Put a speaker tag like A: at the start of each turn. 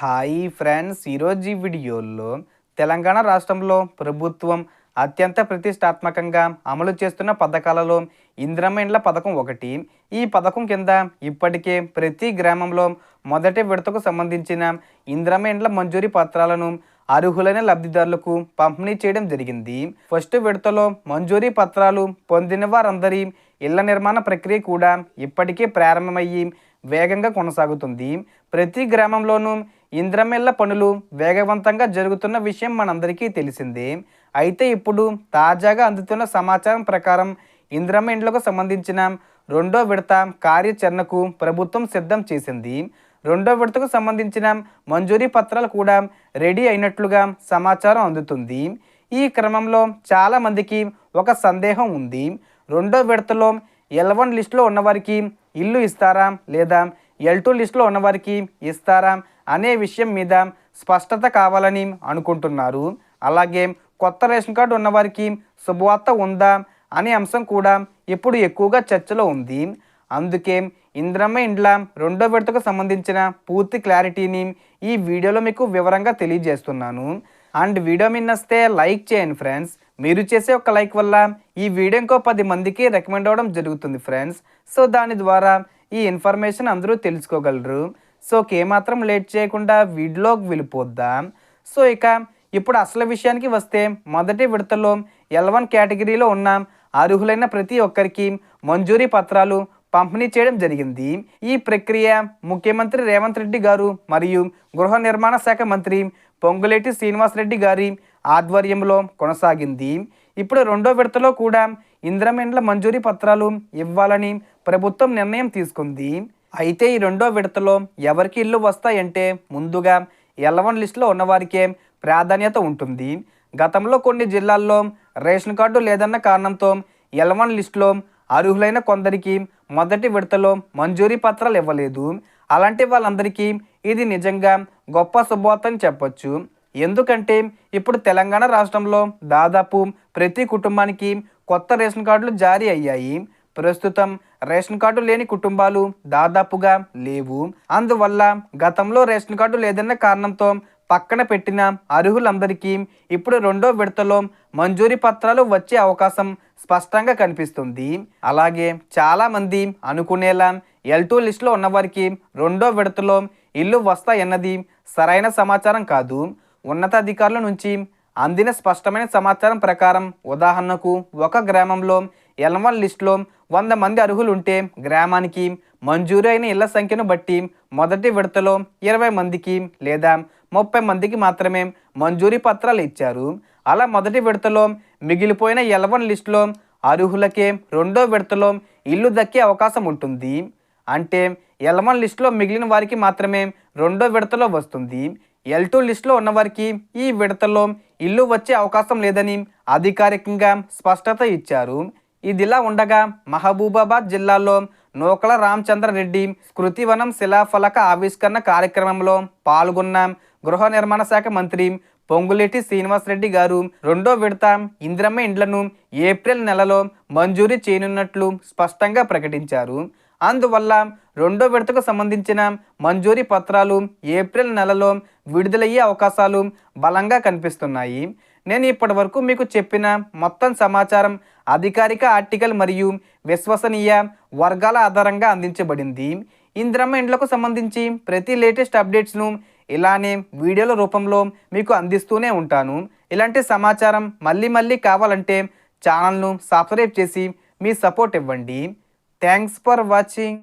A: Hi friends ఈరోజు ఈ వీడియోలో తెలంగాణ రాష్ట్రంలో ప్రభుత్వం అత్యంత ప్రతిష్టాత్మకంగా అమలు చేస్తున్న పథకాలలో ఇంద్రమైండ్ల ఇండ్ల పథకం ఒకటి. ఈ పథకం కింద ఇప్పటికే ప్రతి గ్రామంలో మొదటి విడతకు సంబంధించిన ఇంద్రమైండ్ల ఇండ్ల మంజూరీ పత్రాలను అర్హులైన లబ్ధిదారులకు పంపిణీ చేయడం జరిగింది. ఫస్ట్ విడతలో మంజూరీ పత్రాలు పొందిన వారందరి ఇళ్ళ నిర్మాణ ప్రక్రియ కూడా ఇప్పటికే ప్రారంభమయ్యి వేగంగా కొనసాగుతుంది. ప్రతి గ్రామంలోనూ ఇంద్రమిళ్ళ పనులు వేగవంతంగా జరుగుతున్న విషయం మనందరికీ తెలిసిందే. అయితే ఇప్పుడు తాజాగా అందుతున్న సమాచారం ప్రకారం ఇంద్రమ్మ ఇండ్లకు సంబంధించిన రెండో విడత కార్యాచరణకు ప్రభుత్వం సిద్ధం చేసింది. రెండో విడతకు సంబంధించిన మంజూరీ పత్రాలు కూడా రెడీ అయినట్లుగా సమాచారం అందుతుంది. ఈ క్రమంలో చాలామందికి ఒక సందేహం ఉంది. రెండో విడతలో ఎల్ వన్ లిస్టులో ఉన్నవారికి ఇల్లు ఇస్తారా లేదా? ఎల్ టూ లిస్టులో ఉన్నవారికి ఇస్తారా అనే విషయం మీద స్పష్టత కావాలని అనుకుంటున్నారు. అలాగే కొత్త రేషన్ కార్డు ఉన్నవారికి శుభవార్త ఉందా అనే అంశం కూడా ఇప్పుడు ఎక్కువగా చర్చలో ఉంది. అందుకే ఇంద్రమ్మ ఇండ్ల రెండో విడతకు సంబంధించిన పూర్తి క్లారిటీని ఈ వీడియోలో మీకు వివరంగా తెలియజేస్తున్నాను. అండ్ వీడియో మిన్నస్తే లైక్ చేయండి ఫ్రెండ్స్. మీరు చేసే ఒక లైక్ వల్ల ఈ వీడియో ఇంకో పది మందికి రికమెండ్ అవ్వడం జరుగుతుంది ఫ్రెండ్స్. సో దాని ద్వారా ఈ ఇన్ఫర్మేషన్ అందరూ తెలుసుకోగలరు. సో ఏమాత్రం లేట్ చేయకుండా వీడియోకి వెళ్ళిపోద్దాం. సో ఇక ఇప్పుడు అసలు విషయానికి వస్తే మొదటి విడతలో ఎల్ వన్ కేటగిరీలో ఉన్న అర్హులైన ప్రతి ఒక్కరికి మంజూరీ పత్రాలు పంపిణీ చేయడం జరిగింది. ఈ ప్రక్రియ ముఖ్యమంత్రి రేవంత్ రెడ్డి గారు మరియు గృహ నిర్మాణ శాఖ మంత్రి పొంగులేటి శ్రీనివాసరెడ్డి గారి ఆధ్వర్యంలో కొనసాగింది. ఇప్పుడు రెండో విడతలో కూడా ఇంద్రమెండ్ల మంజూరీ పత్రాలు ఇవ్వాలని ప్రభుత్వం నిర్ణయం తీసుకుంది. అయితే ఈ రెండో విడతలో ఎవరికి ఇల్లు వస్తాయంటే ముందుగా ఎలవన్ లిస్టులో ఉన్నవారికే ప్రాధాన్యత ఉంటుంది. గతంలో కొన్ని జిల్లాల్లో రేషన్ కార్డు లేదన్న కారణంతో ఎలవన్ లిస్టులో అర్హులైన కొందరికి మొదటి విడతలో మంజూరీ పత్రాలు ఇవ్వలేదు. అలాంటి వాళ్ళందరికీ ఇది నిజంగా గొప్ప శుభవార్తని చెప్పొచ్చు. ఎందుకంటే ఇప్పుడు తెలంగాణ రాష్ట్రంలో దాదాపు ప్రతి కుటుంబానికి కొత్త రేషన్ కార్డులు జారీ అయ్యాయి. ప్రస్తుతం రేషన్ కార్డు లేని కుటుంబాలు దాదాపుగా లేవు. అందువల్ల గతంలో రేషన్ కార్డు లేదన్న కారణంతో పక్కన పెట్టిన అర్హులందరికీ ఇప్పుడు రెండో విడతలో మంజూరీ పత్రాలు వచ్చే అవకాశం స్పష్టంగా కనిపిస్తుంది. అలాగే చాలామంది అనుకునేలా ఎల్ టూ లిస్టులో ఉన్నవారికి రెండో విడతలో ఇల్లు వస్తాయన్నది సరైన సమాచారం కాదు. ఉన్నతాధికారుల నుంచి అందిన స్పష్టమైన సమాచారం ప్రకారం ఉదాహరణకు ఒక గ్రామంలో ఎల్వన్ లిస్టులో వంద మంది అర్హులు ఉంటే గ్రామానికి మంజూరు అయిన ఇళ్ళ సంఖ్యను బట్టి మొదటి విడతలో ఇరవై మందికి లేదా ముప్పై మందికి మాత్రమే మంజూరీ పత్రాలు ఇచ్చారు. అలా మొదటి విడతలో మిగిలిపోయిన ఎలవన్ లిస్టులో అర్హులకే రెండో విడతలో ఇల్లు దక్కే అవకాశం ఉంటుంది. అంటే ఎలవన్ లిస్టులో మిగిలిన వారికి మాత్రమే రెండో విడతలో వస్తుంది. ఎల్ టూ లిస్టులో ఉన్నవారికి ఈ విడతలో ఇల్లు వచ్చే అవకాశం లేదని అధికారికంగా స్పష్టత ఇచ్చారు. ఇదిలా ఉండగా మహబూబాబాద్ జిల్లాలో నూకల రామచంద్రరెడ్డి స్కృతివనం శిలాఫలక ఆవిష్కరణ కార్యక్రమంలో పాల్గొన్న గృహ నిర్మాణ శాఖ మంత్రి పొంగులేటి శ్రీనివాసరెడ్డి గారు రెండో విడత ఇందిరమ్మ ఇండ్లను ఏప్రిల్ నెలలో మంజూరీ చేయనున్నట్లు స్పష్టంగా ప్రకటించారు. అందువల్ల రెండో విడతకు సంబంధించిన మంజూరీ పత్రాలు ఏప్రిల్ నెలలో విడుదలయ్యే అవకాశాలు బలంగా కనిపిస్తున్నాయి. నేను ఇప్పటి వరకు మీకు చెప్పిన మొత్తం సమాచారం అధికారిక ఆర్టికల్ మరియు విశ్వసనీయ వర్గాల ఆధారంగా అందించబడింది. ఇంద్రమ్మ ఇండ్లకు సంబంధించి ప్రతి లేటెస్ట్ అప్డేట్స్ను ఇలానే వీడియోల రూపంలో మీకు అందిస్తూనే ఉంటాను. ఇలాంటి సమాచారం మళ్ళీ మళ్ళీ కావాలంటే ఛానల్ను సబ్స్క్రైబ్ చేసి మీ సపోర్ట్ ఇవ్వండి. Thanks for watching.